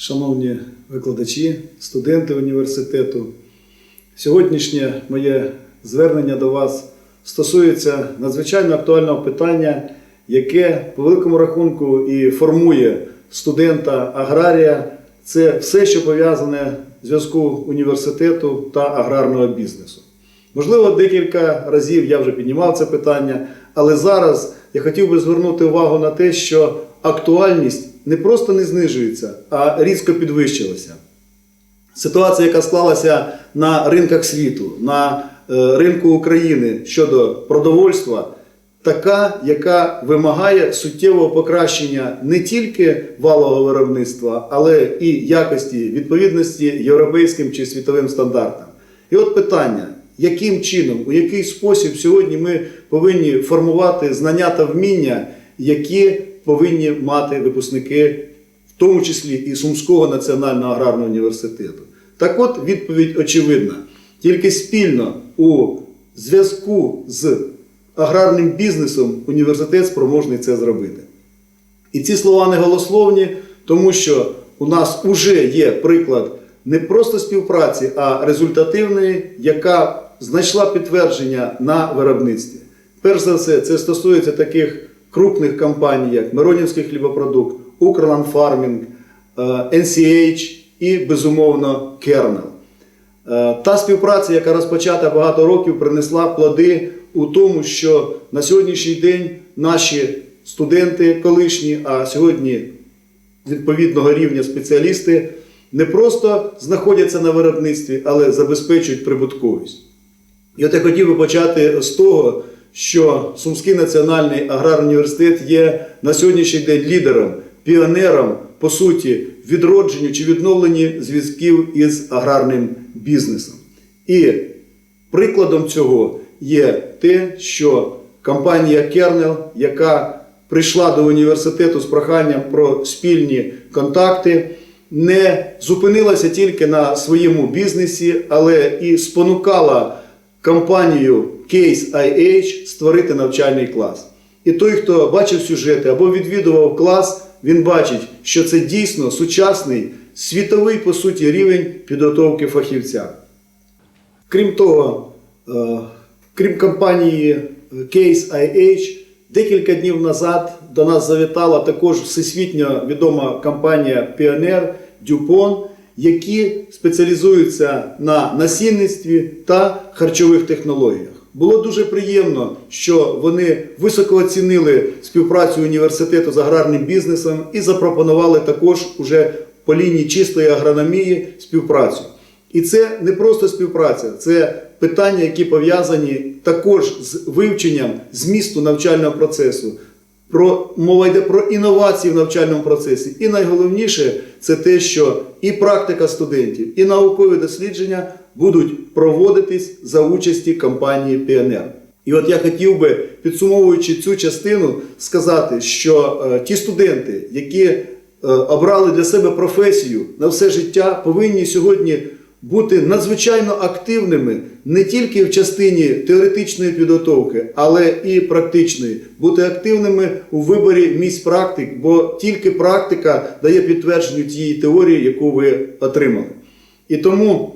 шановні викладачі, студенти університету, сьогоднішнє моє звернення до вас стосується надзвичайно актуального питання, яке по великому рахунку і формує студента аграрія. Це все, що пов'язане зв'язку університету та аграрного бізнесу. Можливо, декілька разів я вже піднімав це питання, але зараз я хотів би звернути увагу на те, що актуальність не просто не знижується, а різко підвищилася. Ситуація, яка склалася на ринках світу, на е, ринку України щодо продовольства, така, яка вимагає суттєвого покращення не тільки валового виробництва, але і якості відповідності європейським чи світовим стандартам. І от питання, яким чином, у який спосіб сьогодні ми повинні формувати знання та вміння, які повинні мати випускники, в тому числі і Сумського національного аграрного університету. Так от відповідь очевидна. Тільки спільно у зв'язку з аграрним бізнесом університет спроможний це зробити. І ці слова не голословні, тому що у нас вже є приклад не просто співпраці, а результативної, яка знайшла підтвердження на виробництві. Перш за все, це стосується таких крупних компаній, як Миронівський хлібопродукт, Укрландфармінг, е, NCH і, безумовно, Кернел. Е, Та співпраця, яка розпочата багато років, принесла плоди у тому, що на сьогоднішній день наші студенти колишні, а сьогодні відповідного рівня спеціалісти, не просто знаходяться на виробництві, але забезпечують прибутковість. І от я хотів би почати з того, що Сумський національний аграрний університет є на сьогоднішній день лідером, піонером, по суті, відродженню чи відновленні зв'язків із аграрним бізнесом. І прикладом цього є те, що компанія Кернел, яка прийшла до університету з проханням про спільні контакти, не зупинилася тільки на своєму бізнесі, але і спонукала компанію Case IH створити навчальний клас. І той, хто бачив сюжети або відвідував клас, він бачить, що це дійсно сучасний світовий по суті рівень підготовки фахівця. Крім того, е, крім компанії Case IH, декілька днів назад до нас завітала також всесвітньо відома компанія Pioneer DuPont, які спеціалізуються на насінництві та харчових технологіях. Було дуже приємно, що вони високо оцінили співпрацю університету з аграрним бізнесом і запропонували також уже по лінії чистої агрономії співпрацю. І це не просто співпраця, це питання, які пов'язані також з вивченням змісту навчального процесу. Про мова йде про інновації в навчальному процесі. І найголовніше це те, що і практика студентів, і наукові дослідження будуть проводитись за участі компанії Піонер. І от я хотів би, підсумовуючи цю частину, сказати, що е, ті студенти, які е, обрали для себе професію на все життя, повинні сьогодні бути надзвичайно активними не тільки в частині теоретичної підготовки, але і практичної, бути активними у виборі місць практик, бо тільки практика дає підтвердження тієї теорії, яку ви отримали. І тому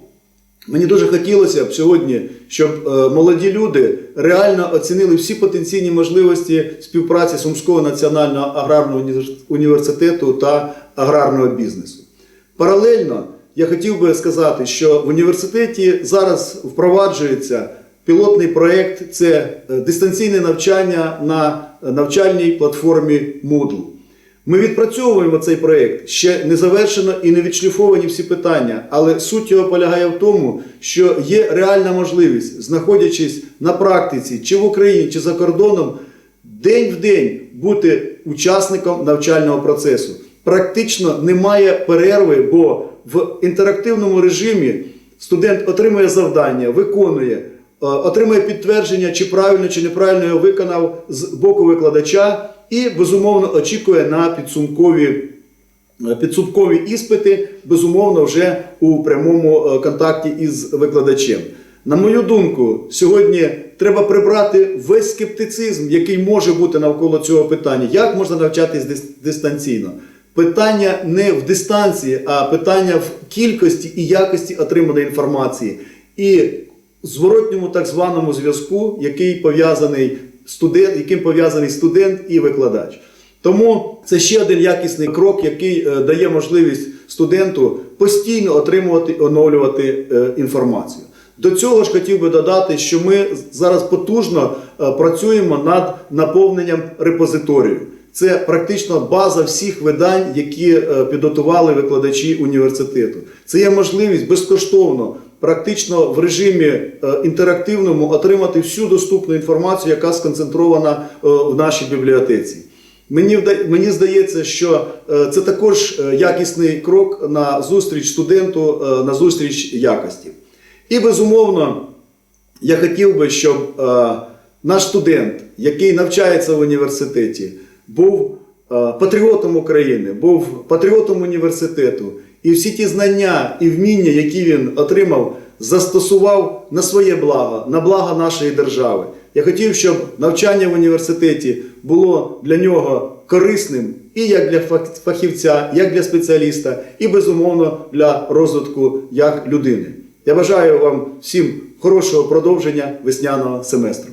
мені дуже хотілося б сьогодні, щоб е, молоді люди реально оцінили всі потенційні можливості співпраці Сумського національного аграрного університету та аграрного бізнесу. Паралельно я хотів би сказати, що в університеті зараз впроваджується пілотний проєкт це е, дистанційне навчання на навчальній платформі Moodle. Ми відпрацьовуємо цей проєкт, ще не завершено і не відшліфовані всі питання, але суть його полягає в тому, що є реальна можливість, знаходячись на практиці чи в Україні, чи за кордоном, день в день бути учасником навчального процесу. Практично немає перерви, бо в інтерактивному режимі студент отримує завдання, виконує, е, отримує підтвердження, чи правильно чи неправильно його виконав з боку викладача, і безумовно очікує на підсумкові. е, Підсумкові іспити, безумовно, вже у прямому е, контакті із викладачем. На мою думку, сьогодні треба прибрати весь скептицизм, який може бути навколо цього питання. Як можна навчатись дистанційно? Питання не в дистанції, а питання в кількості і якості отриманої інформації. І зворотньому так званому зв'язку, який пов'язаний студент, яким пов'язаний студент і викладач. Тому це ще один якісний крок, який е, дає можливість студенту постійно отримувати оновлювати е, інформацію. До цього ж хотів би додати, що ми зараз потужно е, працюємо над наповненням репозиторію. Це практично база всіх видань, які е, підготували викладачі університету. Це є можливість безкоштовно, практично в режимі е, інтерактивному отримати всю доступну інформацію, яка сконцентрована е, в нашій бібліотеці. Мені, мені здається, що це також якісний крок на зустріч студенту, на зустріч якості. І безумовно, я хотів би, щоб наш студент, який навчається в університеті, був е, патріотом України, був патріотом університету, і всі ті знання і вміння, які він отримав, застосував на своє благо, на благо нашої держави. Я хотів, щоб навчання в університеті було для нього корисним і як для фахівця, як для спеціаліста, і безумовно для розвитку як людини. Я бажаю вам всім хорошого продовження весняного семестру.